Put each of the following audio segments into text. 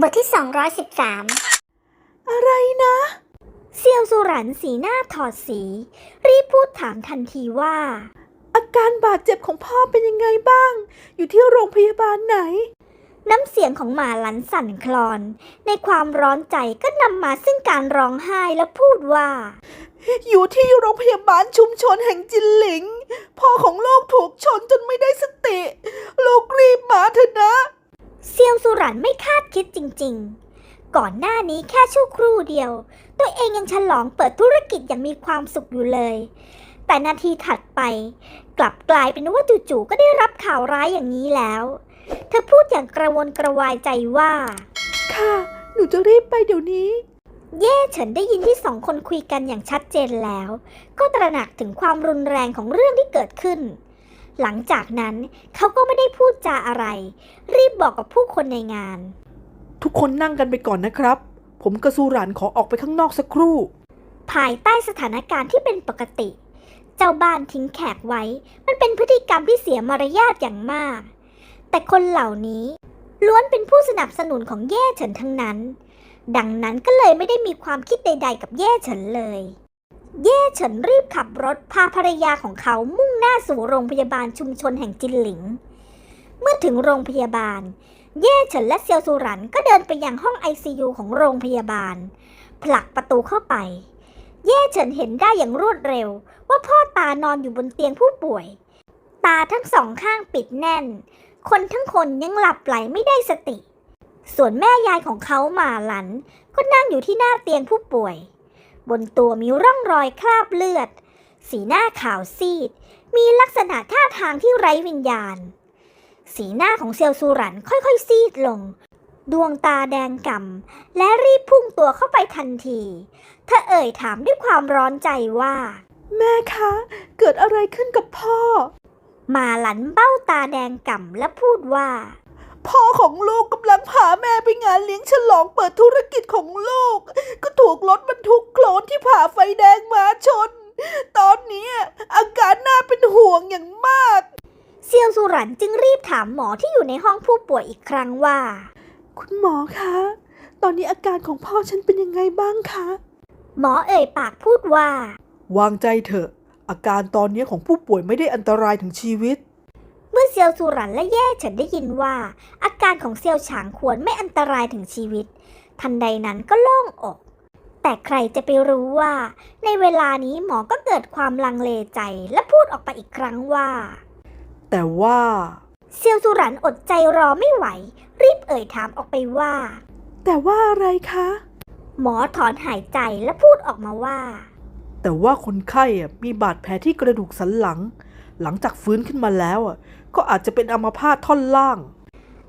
บทที่ 213 อะไรนะ เซียวสุรันสีหน้าถอดสี รีบพูดถามทันทีว่า อาการบาดเจ็บของพ่อเป็นยังไงบ้าง อยู่ที่โรงพยาบาลไหน น้ำเสียงของหมาหลันสั่นคลอน ในความร้อนใจก็นำมาซึ่งการร้องไห้และพูดว่า อยู่ที่โรงพยาบาลชุมชนแห่งจินหลิง พ่อของลูกถูกชนจนไม่ได้สติ ลูกรีบมาเถอะนะ เซียวสุรันไม่คาดคิดจริงๆ ก่อนหน้านี้แค่ชั่วครู่เดียว ตัวเองยังฉลองเปิดธุรกิจอย่างมีความสุขอยู่เลย แต่นาทีถัดไป กลับกลายเป็นว่าจู่ๆก็ได้รับข่าวร้ายอย่างนี้แล้ว เธอพูดอย่างกระวนกระวายใจว่า ค่ะ หนูจะรีบไปเดี๋ยวนี้เย่เฉินได้ยินที่สองคนคุยกันอย่างชัดเจนแล้ว ก็ตระหนักถึงความรุนแรงของเรื่องที่เกิดขึ้น หลังจากนั้นเขาก็ไม่ได้พูดจาอะไร รีบบอกกับผู้คนในงาน ทุกคนนั่งกันไปก่อนนะครับ ผมกระสูรันขอออกไปข้างนอกสักครู่ ภายใต้สถานการณ์ที่เป็นปกติ เจ้าบ้านทิ้งแขกไว้ มันเป็นพฤติกรรมที่เสียมารยาทอย่างมาก แต่คนเหล่านี้ล้วนเป็นผู้สนับสนุนของเย่เฉินทั้งนั้น ดังนั้นก็เลยไม่ได้มีความคิดใด ๆ กับเย่เฉินเลย เย่เฉินรีบขับรถพาภรรยาของเขามุ่งหน้าสู่โรงพยาบาลชุมชนแห่งจินหลิง เมื่อถึงโรงพยาบาล เย่เฉินและเซียวซูหรันก็เดินไปยังห้องไอซียูของโรงพยาบาล ผลักประตูเข้าไป เย่เฉินเห็นได้อย่างรวดเร็ว ว่าพ่อตานอนอยู่บนเตียงผู้ป่วย ตาทั้งสองข้างปิดแน่น คนทั้งคนยังหลับไหลไม่ได้สติ ส่วนแม่ยายของเขาหมาหลัน ก็นั่งอยู่ที่หน้าเตียงผู้ป่วย บนตัวมีร่องรอยคราบเลือด สีหน้าขาวซีด มีลักษณะท่าทางที่ไร้วิญญาณ สีหน้าของเซียวซูหรันค่อยๆซีดลง ดวงตาแดงก่ำและรีบพุ่งตัวเข้าไปทันทีเธอเอ่ยถามด้วยความร้อนใจว่า แม่คะ เกิดอะไรขึ้นกับพ่อหมาหลันเบ้าตาแดงก่ำและพูดว่าพ่อของลูกกำลังพาแม่ไปงานเลี้ยงฉลองเปิดธุรกิจของลูกก็ ถูกรถบรรทุกโคลนที่ผ่าไฟแดงมาชน ตอนนี้อาการน่าเป็นห่วงอย่างมาก เซียวสุรันจึงรีบถามหมอที่อยู่ในห้องผู้ป่วยอีกครั้งว่า คุณหมอคะ ตอนนี้อาการของพ่อฉันเป็นยังไงบ้างคะ หมอเอ่ยปากพูดว่า วางใจเถอะ อาการตอนนี้ของผู้ป่วยไม่ได้อันตรายถึงชีวิตเมื่อเซียวสุรันและแย่เฉินได้ยินว่า อาการของเซียวฉางควรไม่อันตรายถึงชีวิต ทันใดนั้นก็โล่งอก แต่ใครจะไปรู้ว่า ในเวลานี้หมอก็เกิดความลังเลใจและพูดออกไปอีกครั้งว่า แต่ว่าเซียวสุรันอดใจรอไม่ไหว รีบเอ่ยถามออกไปว่า แต่ว่าอะไรคะ หมอถอนหายใจและพูดออกมาว่า แต่ว่าคนไข้อะมีบาดแผลที่กระดูกสันหลัง หลังจากฟื้นขึ้นมาแล้วอะก็อาจจะเป็นอัมพาตท่อนล่าง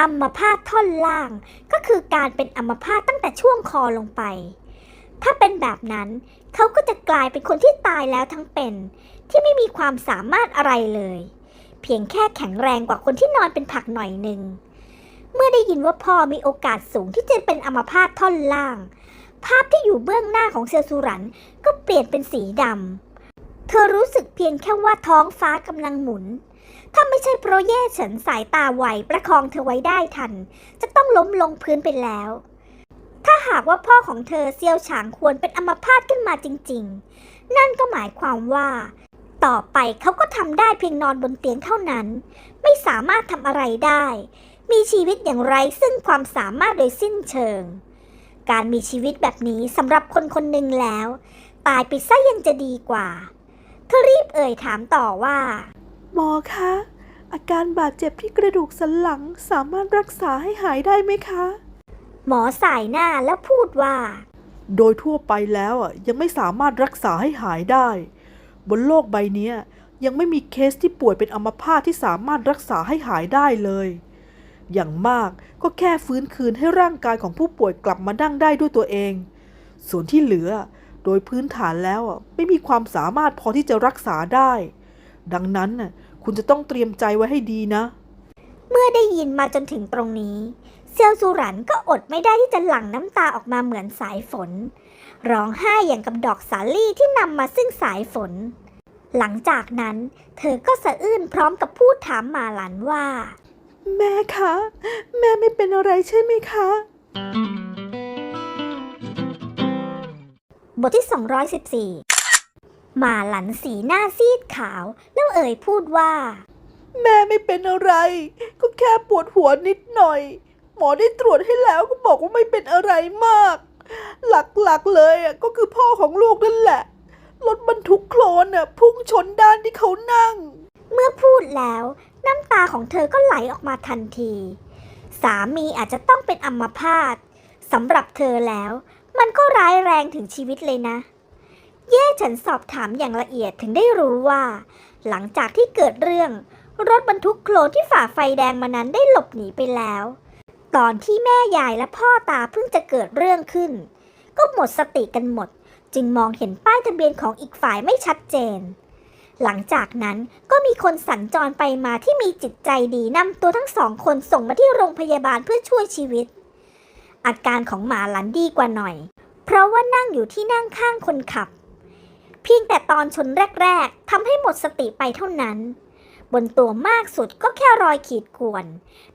อัมพาตท่อนล่างก็คือการเป็นอัมพาตตั้งแต่ช่วงคอลงไป ถ้าเป็นแบบนั้น เขาก็จะกลายเป็นคนที่ตายแล้วทั้งเป็น ที่ไม่มีความสามารถอะไรเลย เพียงแค่แข็งแรงกว่าคนที่นอนเป็นผักหน่อยหนึ่ง เมื่อได้ยินว่าพ่อมีโอกาสสูงที่จะเป็นอัมพาตท่อนล่าง ภาพที่อยู่เบื้องหน้าของเซียวซูรันก็เปลี่ยนเป็นสีดำเธอรู้สึกเพียงแค่ว่าท้องฟ้ากำลังหมุนถ้าไม่ใช่เพราะเย่ฉินสายตาไวประคองเธอไว้ได้ทัน จะต้องล้มลงพื้นไปแล้ว ถ้าหากว่าพ่อของเธอเซียวฉางควรเป็นอัมพาตขึ้นมาจริง ๆ นั่นก็หมายความว่า ต่อไปเขาก็ทำได้เพียงนอนบนเตียงเท่านั้น ไม่สามารถทำอะไรได้ มีชีวิตอย่างไรซึ่งความสามารถโดยสิ้นเชิง การมีชีวิตแบบนี้สำหรับคนคนหนึ่งแล้ว ตายไปซะยังจะดีกว่าเธอรีบเอ่ยถามต่อว่า หมอคะอาการบาดเจ็บที่กระดูกสันหลังสามารถรักษาให้หายได้ไหมคะ หมอสายหน้าแล้วพูดว่า โดยทั่วไปแล้วอะยังไม่สามารถรักษาให้หายได้ บนโลกใบเนี้ยยังไม่มีเคสที่ป่วยเป็นอัมพาตที่สามารถรักษาให้หายได้เลย อย่างมากก็แค่ฟื้นคืนให้ร่างกายของผู้ป่วยกลับมานั่งได้ด้วยตัวเอง ส่วนที่เหลือโดยพื้นฐานแล้วอะไม่มีความสามารถพอที่จะรักษาได้ ดังนั้นน่ะคุณจะต้องเตรียมใจไว้ให้ดีนะ เมื่อได้ยินมาจนถึงตรงนี้ เซียวซูหรันก็อดไม่ได้ที่จะหลั่งน้ำตาออกมาเหมือนสายฝน ร้องไห้อย่างกับดอกสาลี่ที่นำมาซึ่งสายฝน หลังจากนั้น เธอก็สะอื้นพร้อมกับพูดถามหมาหลันว่า แม่คะ แม่ไม่เป็นอะไรใช่ไหมคะ บทที่ 214 หมาหลันสีหน้าซีดขาว แล้วเอ่ยพูดว่า แม่ไม่เป็นอะไร ก็แค่ปวดหัวนิดหน่อย หมอได้ตรวจให้แล้วก็บอกว่าไม่เป็นอะไรมาก หลักๆเลยอะก็คือพ่อของลูกนั่นแหละ รถบรรทุกโคลนอะพุ่งชนด้านที่เขานั่ง เมื่อพูดแล้วน้ำตาของเธอก็ไหลออกมาทันที สามีอาจจะต้องเป็นอัมพาตสำหรับเธอแล้ว มันก็ร้ายแรงถึงชีวิตเลยนะ เย่ฉันสอบถามอย่างละเอียดถึงได้รู้ว่า หลังจากที่เกิดเรื่อง รถบรรทุกโคลนที่ฝ่าไฟแดงมานั้นได้หลบหนีไปแล้ว ตอนที่แม่ยายและพ่อตาเพิ่งจะเกิดเรื่องขึ้น ก็หมดสติกันหมด จึงมองเห็นป้ายทะเบียนของอีกฝ่ายไม่ชัดเจน หลังจากนั้นก็มีคนสัญจรไปมาที่มีจิตใจดีนำตัวทั้งสองคนส่งมาที่โรงพยาบาลเพื่อช่วยชีวิต อาการของหมาหลันดีกว่าหน่อย เพราะว่านั่งอยู่ที่นั่งข้างคนขับ เพียงแต่ตอนชนแรก ๆทำให้หมดสติไปเท่านั้น บนตัวมากสุดก็แค่รอยขีดข่วน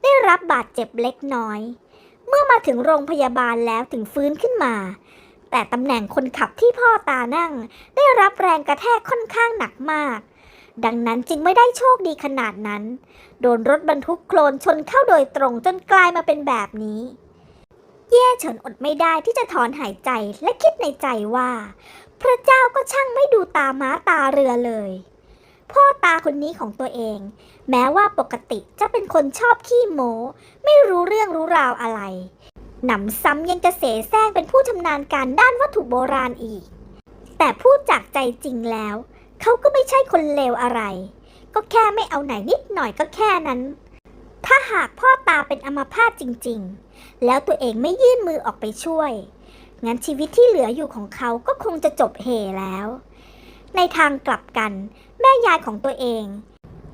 ได้รับบาดเจ็บเล็กน้อย เมื่อมาถึงโรงพยาบาลแล้วถึงฟื้นขึ้นมา แต่ตำแหน่งคนขับที่พ่อตานั่ง ได้รับแรงกระแทกค่อนข้างหนักมาก ดังนั้นจึงไม่ได้โชคดีขนาดนั้น โดนรถบรรทุกโคลนชนเข้าโดยตรงจนกลายมาเป็นแบบนี้แย่เฉินอดไม่ได้ที่จะถอนหายใจและคิดในใจว่า พระเจ้าก็ช่างไม่ดูตาม้าตาเรือเลย พ่อตาคนนี้ของตัวเอง แม้ว่าปกติจะเป็นคนชอบขี้โม้ ไม่รู้เรื่องรู้ราวอะไร หนำซ้ำยังจะเสแสร้งเป็นผู้ชำนาญการด้านวัตถุโบราณอีก แต่พูดจากใจจริงแล้ว เขาก็ไม่ใช่คนเลวอะไร ก็แค่ไม่เอาไหนนิดหน่อยก็แค่นั้น ถ้าหากพ่อตาเป็นอัมพาตจริงๆ แล้วตัวเองไม่ยื่นมือออกไปช่วย งั้นชีวิตที่เหลืออยู่ของเขาก็คงจะจบเหแล้วในทางกลับกัน ยายของตัวเอง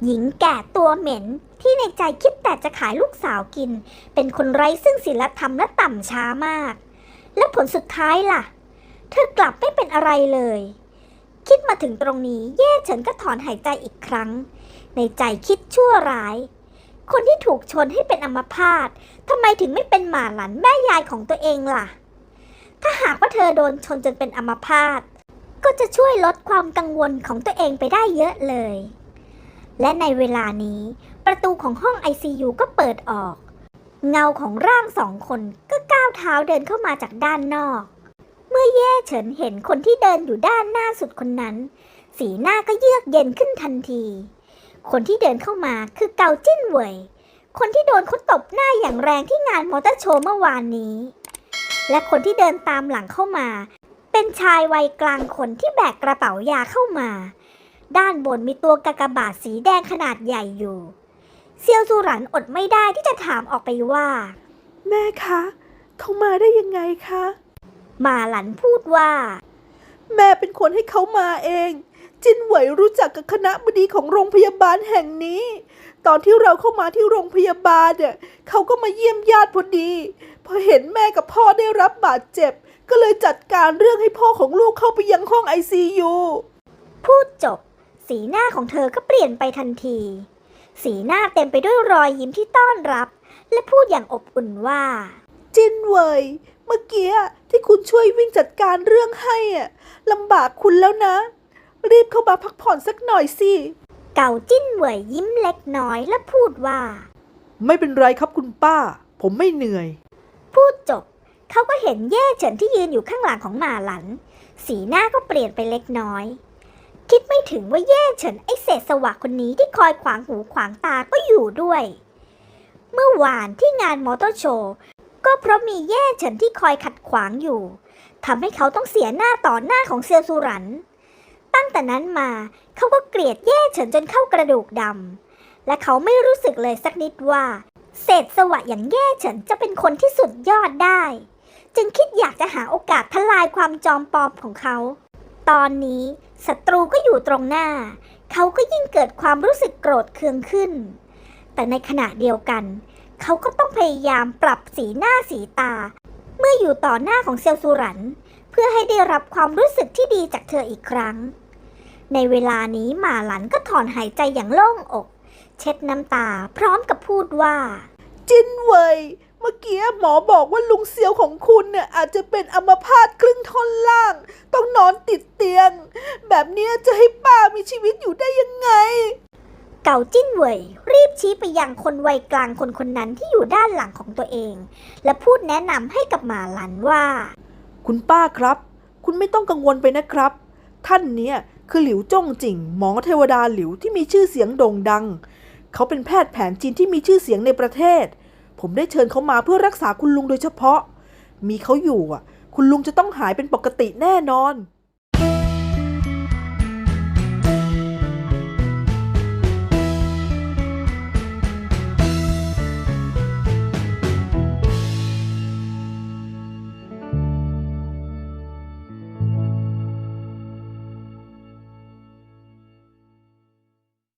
หญิงแก่ตัวเหม็นที่ในใจคิดแต่จะขายลูกสาวกิน เป็นคนไร้ซึ่งศีลธรรมและต่ำช้ามาก และผลสุดท้ายล่ะ เธอกลับไม่เป็นอะไรเลย คิดมาถึงตรงนี้เย่เฉินก็ถอนหายใจอีกครั้ง ในใจคิดชั่วร้าย คนที่ถูกชนให้เป็นอัมพาตทำไมถึงไม่เป็นหมาหลันแม่ยายของตัวเองล่ะ ถ้าหากว่าเธอโดนชนจนเป็นอัมพาต จะช่วยลดความกังวลของตัวเองไปได้เยอะเลย และในเวลานี้ ประตูของห้อง ICU ก็เปิดออก เงาของร่างสองคนก็ก้าวเท้าเดินเข้ามาจากด้านนอก เมื่อแย่เฉินเห็นคนที่เดินอยู่ด้านหน้าสุดคนนั้น สีหน้าก็เยือกเย็นขึ้นทันที คนที่เดินเข้ามาคือเกาจิ้นเหวยคนที่โดนเขาตบหน้าอย่างแรงที่งานมอเตอร์โชว์เมื่อวานนี้ และคนที่เดินตามหลังเข้ามา เป็นชายวัยกลางคนที่แบกกระเป๋ายาเข้ามา ด้านบนมีตัวกากบาทสีแดงขนาดใหญ่อยู่ เซียวซูหรันอดไม่ได้ที่จะถามออกไปว่า แม่คะเขามาได้ยังไงคะหมาหลันพูดว่า แม่เป็นคนให้เขามาเอง จินเหวยรู้จักกับคณะบดีของโรงพยาบาลแห่งนี้ ตอนที่เราเข้ามาที่โรงพยาบาลเนี่ยเขาก็มาเยี่ยมญาติพอดีพอเห็นแม่กับพ่อได้รับบาดเจ็บ ก็เลยจัดการเรื่องให้พ่อของลูกเข้าไปยังห้องไอซียูพูดจบ สีหน้าของเธอก็เปลี่ยนไปทันที สีหน้าเต็มไปด้วยรอยยิ้มที่ต้อนรับ และพูดอย่างอบอุ่นว่า จินเหวยเมื่อกี้ที่คุณช่วยวิ่งจัดการเรื่องให้อะลำบากคุณแล้วนะ รีบเข้ามาพักผ่อนสักหน่อยสิ เก่าจิ้นเหวยยิ้มเล็กน้อยและพูดว่า ไม่เป็นไรครับคุณป้า ผมไม่เหนื่อย พูดจบ เขาก็เห็นแย่เฉินที่ยืนอยู่ข้างหลังของหมาหลัน สีหน้าก็เปลี่ยนไปเล็กน้อย คิดไม่ถึงว่าแย่เฉินไอเศษสวะคนนี้ที่คอยขวางหูขวางตาก็อยู่ด้วย เมื่อวานที่งานมอเตอร์โชว์ก็เพราะมีแย่เฉินที่คอยขัดขวางอยู่ทำให้เขาต้องเสียหน้าต่อหน้าของเซียวซูหรัน ตั้งแต่นั้นมาเขาก็เกลียดแย่เฉินจนเข้ากระดูกดำและเขาไม่รู้สึกเลยสักนิดว่า เศษสวะอย่างแย่เฉินจะเป็นคนที่สุดยอดได้ จึงคิดอยากจะหาโอกาสทลายความจอมปลอมของเขา ตอนนี้ศัตรูก็อยู่ตรงหน้า เขาก็ยิ่งเกิดความรู้สึกโกรธเคืองขึ้น แต่ในขณะเดียวกัน เขาก็ต้องพยายามปรับสีหน้าสีตา เมื่ออยู่ต่อหน้าของเซียวซูรันเพื่อให้ได้รับความรู้สึกที่ดีจากเธออีกครั้ง ในเวลานี้หมาหลันก็ถอนหายใจอย่างโล่งอก เช็ดน้ำตาพร้อมกับพูดว่า จินเหวยเมื่อกี้หมอบอกว่าลุงเซียวของคุณเนี่ยอาจจะเป็นอัมพาตครึ่งท่อนล่าง ต้องนอนติดเตียง แบบเนี้ยจะให้ป้ามีชีวิตอยู่ได้ยังไง เก่าจิ้นเหวยรีบชี้ไปยังคนวัยกลางคนคนนั้นที่อยู่ด้านหลังของตัวเอง และพูดแนะนำให้กับหมาหลันว่า คุณป้าครับ คุณไม่ต้องกังวลไปนะครับ ท่านเนี่ย คือหลิวจ้งจิงหมอเทวดาหลิวที่มีชื่อเสียงโด่งดัง เขาเป็นแพทย์แผนจีนที่มีชื่อเสียงในประเทศ ผมได้เชิญเขามาเพื่อรักษาคุณลุงโดยเฉพาะ มีเขาอยู่อะ คุณลุงจะต้องหายเป็นปกติแน่นอน